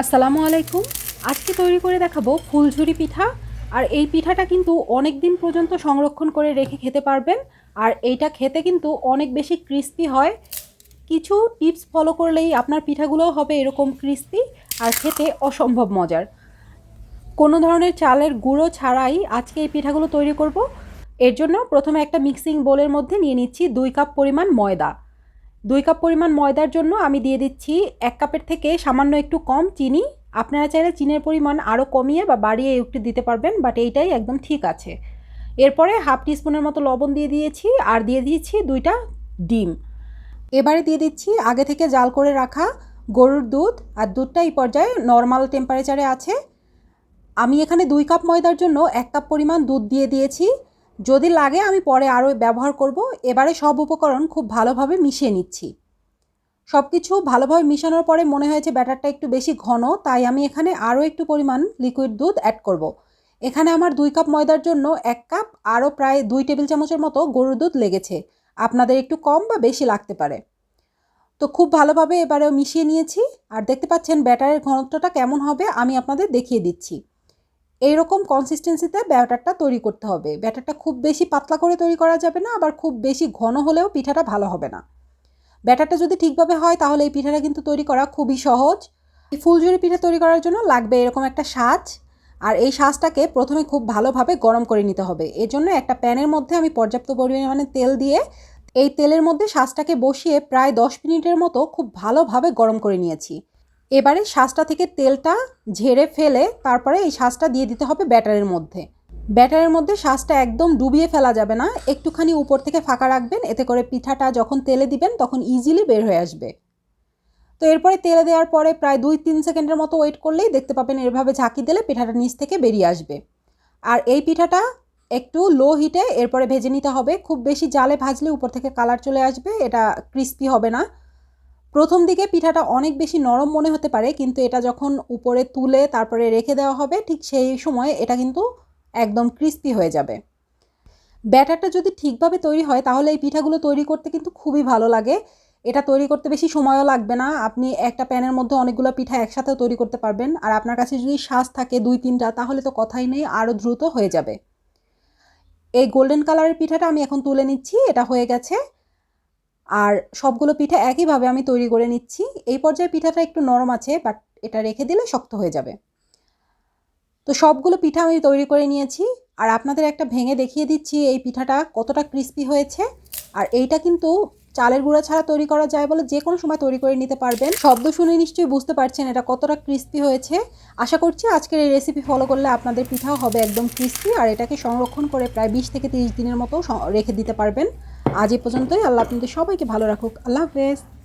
আসসালামু আলাইকুম। আজকে তৈরি করে দেখাবো ফুলঝুরি পিঠা। আর এই পিঠাটা কিন্তু অনেক দিন পর্যন্ত সংরক্ষণ করে রেখে খেতে পারবেন। আর এইটা খেতে কিন্তু অনেক বেশি ক্রিস্পি হয়। কিছু টিপস ফলো করলেই আপনার পিঠাগুলোও হবে এরকম ক্রিস্পি আর খেতে অসম্ভব মজার। কোনো ধরনের চালের গুঁড়ো ছাড়াই আজকে এই পিঠাগুলো তৈরি করব। এর জন্য প্রথমে একটা মিক্সিং বোলের মধ্যে নিয়ে নিচ্ছি দুই কাপ পরিমাণ ময়দা। দুই কাপ পরিমাণ ময়দার জন্য আমি দিয়ে দিচ্ছি এক কাপের থেকে সামান্য একটু কম চিনি। আপনারা চাইলে চিনির পরিমাণ আরও কমিয়ে বা বাড়িয়ে একটু দিতে পারবেন বাট এইটাই একদম ঠিক আছে। এরপরে হাফ টিস্পুনের মতো লবণ দিয়ে দিয়েছি, আর দিয়ে দিয়েছি দুইটা ডিম। এবারে দিয়ে দিচ্ছি আগে থেকে জাল করে রাখা গরুর দুধ, আর দুধটা এই পর্যায়ে নর্মাল টেম্পারেচারে আছে। আমি এখানে দুই কাপ ময়দার জন্য এক কাপ পরিমাণ দুধ দিয়ে দিয়েছি। যদি লাগে আমি পরে আরও ব্যবহার করব। এবারে সব উপকরণ খুব ভালোভাবে মিশিয়ে নিচ্ছি। সব কিছু ভালোভাবে মিশানোর পরে মনে হয়েছে ব্যাটারটা একটু বেশি ঘন, তাই আমি এখানে আরও একটু পরিমাণ লিকুইড দুধ অ্যাড করব। এখানে আমার দুই কাপ ময়দার জন্য এক কাপ, আরও প্রায় দুই টেবিল চামচের মতো গরুর দুধ লেগেছে। আপনাদের একটু কম বা বেশি লাগতে পারে। তো খুব ভালোভাবে এবারেও মিশিয়ে নিয়েছি। আর দেখতে পাচ্ছেন ব্যাটারের ঘনত্বটা কেমন হবে আমি আপনাদের দেখিয়ে দিচ্ছি। এইরকম কনসিস্টেন্সিতে ব্যাটারটা তৈরি করতে হবে। ব্যাটারটা খুব বেশি পাতলা করে তৈরি করা যাবে না, আবার খুব বেশি ঘন হলেও পিঠাটা ভালো হবে না। ব্যাটারটা যদি ঠিকভাবে হয়, তাহলে এই পিঠাটা কিন্তু তৈরি করা খুবই সহজ। এই ফুলঝুরি পিঠা তৈরি করার জন্য লাগবে এরকম একটা সাজ, আর এই সাজটাকে প্রথমে খুব ভালোভাবে গরম করে নিতে হবে। এর জন্য একটা প্যানের মধ্যে আমি পর্যাপ্ত পরিমাণে তেল দিয়ে এই তেলের মধ্যে সাজটাকে বসিয়ে প্রায় দশ মিনিটের মতো খুব ভালোভাবে গরম করে নিয়েছি। এবারে শাঁসটা থেকে তেলটা ঝেড়ে ফেলে তারপরে এই শাঁসটা দিয়ে দিতে হবে ব্যাটারের মধ্যে। ব্যাটারের মধ্যে শাঁসটা একদম ডুবিয়ে ফেলা যাবে না। একটুখানি উপর থেকে ফাঁকা রাখবেন, এতে করে পিঠাটা যখন তেলে দিবেন তখন ইজিলি বের হয়ে আসবে। তো এরপরে তেলে দেওয়ার পরে প্রায় দুই তিন সেকেন্ডের মতো ওয়েট করলেই দেখতে পাবেন এভাবে ঝাঁকি দিলে পিঠাটা নিচ থেকে বেরিয়ে আসবে। আর এই পিঠাটা একটু লো হিটে এরপরে ভেজে নিতে হবে। খুব বেশি জালে ভাজলে উপর থেকে কালার চলে আসবে, এটা ক্রিস্পি হবে না। প্রথম দিকে পিঠাটা অনেক বেশি নরম মনে হতে পারে, কিন্তু এটা যখন উপরে তুলে তারপরে রেখে দেওয়া হবে, ঠিক সেই সময় এটা কিন্তু একদম ক্রিস্পি হয়ে যাবে। ব্যাটারটা যদি ঠিকভাবে তৈরি হয়, তাহলে এই পিঠাগুলো তৈরি করতে কিন্তু খুবই ভালো লাগে। এটা তৈরি করতে বেশি সময়ও লাগবে না। আপনি একটা প্যানের মধ্যে অনেকগুলো পিঠা একসাথেও তৈরি করতে পারবেন। আর আপনার কাছে যদি শ্বাস থাকে দুই তিনটা, তাহলে তো কথাই নেই, আরও দ্রুত হয়ে যাবে। এই গোল্ডেন কালারের পিঠাটা আমি এখন তুলে নিচ্ছি। এটা হয়ে গেছে আর সবগুলো পিঠা একইভাবে আমি তৈরি করে নিচ্ছি। এই পর্যায়ে পিঠাটা একটু নরম আছে বাট এটা রেখে দিলে শক্ত হয়ে যাবে। তো সবগুলো পিঠা আমি তৈরি করে নিয়েছি, আর আপনাদের একটা ভেঙে দেখিয়ে দিচ্ছি এই পিঠাটা কতটা ক্রিস্পি হয়েছে। আর এইটা কিন্তু চালের গুঁড়া ছাড়া তৈরি করা যায় বলে যে কোনো সময় তৈরি করে নিতে পারবেন। শব্দ শুনে নিশ্চয়ই বুঝতে পারছেন এটা কতটা ক্রিস্পি হয়েছে। আশা করছি আজকের এই রেসিপি ফলো করলে আপনাদের পিঠাও হবে একদম ক্রিস্পি আর এটাকে সংরক্ষণ করে প্রায় বিশ থেকে তিরিশ দিনের মতো রেখে দিতে পারবেন। আজ এ পর্যন্তই। আল্লাহ আপনাদের সবাইকে ভালো রাখুক। আল্লাহ হাফেজ।